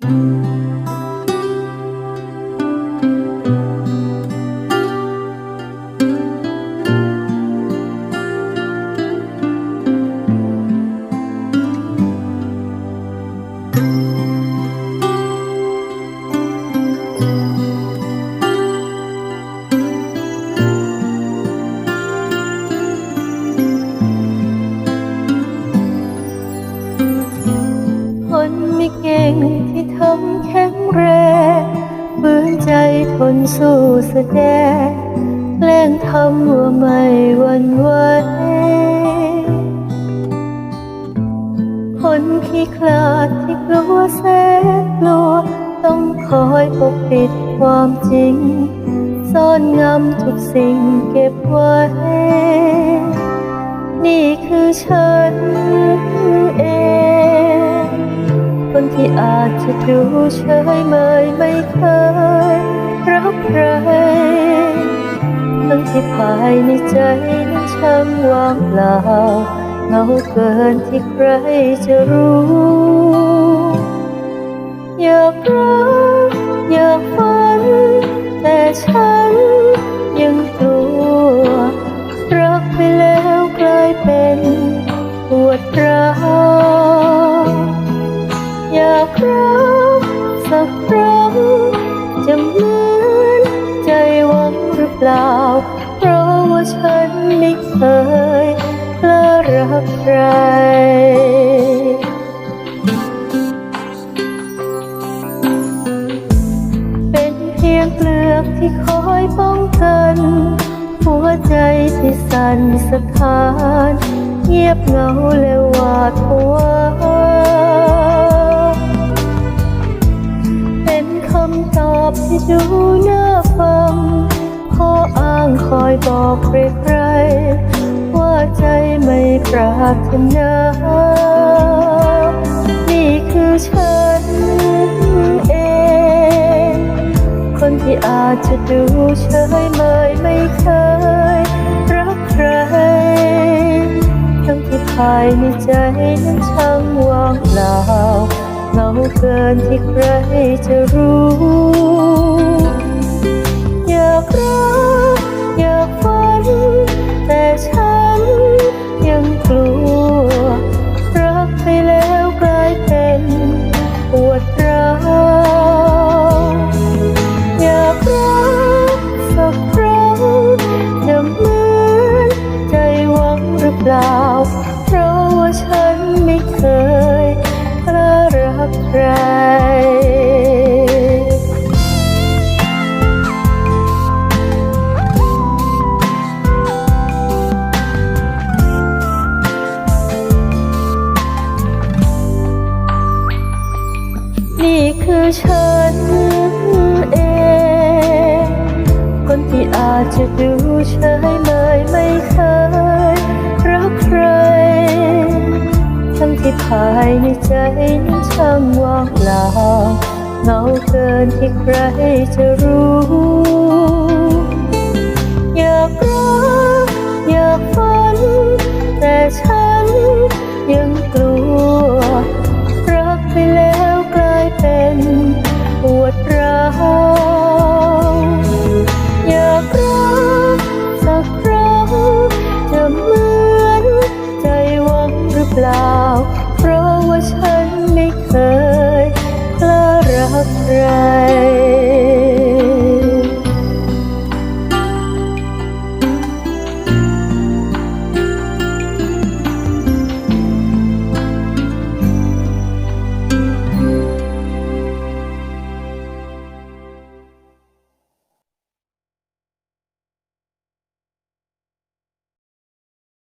คนไม่เก่งที่ทำแข็งแรงฝืนใจทนสู้แสดงแกล้งทำว่าไม่หวันไหวคนขี้คลาดที่กลัวแสนกลัว ต้องคอยปกปิดความจริง ซ่อนงำทุกสิ่งเก็บไว้ นี่คือฉันเอง ที่อาจจะดูเฉยเมยไม่เคยรักใครทั้งที่ภายในใจนั้นช่างว่างเปล่าเงาเกินที่ใครจะรู้ อยากรู้ สักครั้งจะเหมือนใจหวังหรือเปล่า เพราะว่าฉันไม่เคยกล้ารักใครเป็นเพียงเปลือกที่คอยป้องกัน หัวใจที่สั่นสะท้าน เงียบเหงาและหวาดผวา อบที่ดูน่าฟังขออ้างคอยบอกใครๆว่าใจไม่ปรารถนานี่คือฉันเอง คนที่อาจจะดูเฉยเมยไม่เคยรักใคร ทั้งที่ภายในใจนั้นช่างว่างเปล่า เหงาเกินที่ใครจะรู้ อยากรักอยากฝัน แต่ฉันยังกลัว รักไปแล้วกลายเป็นปวดร้าวอยากรักสักครั้งจะเหมือนใจหวังหรือเปล่า รักใครนี่คือฉันเอง คนที่อาจจะดูื่องที่ภายในใจนั้นช่างว่างเปล่าเหงาเกินที่ใครจะรู้ right.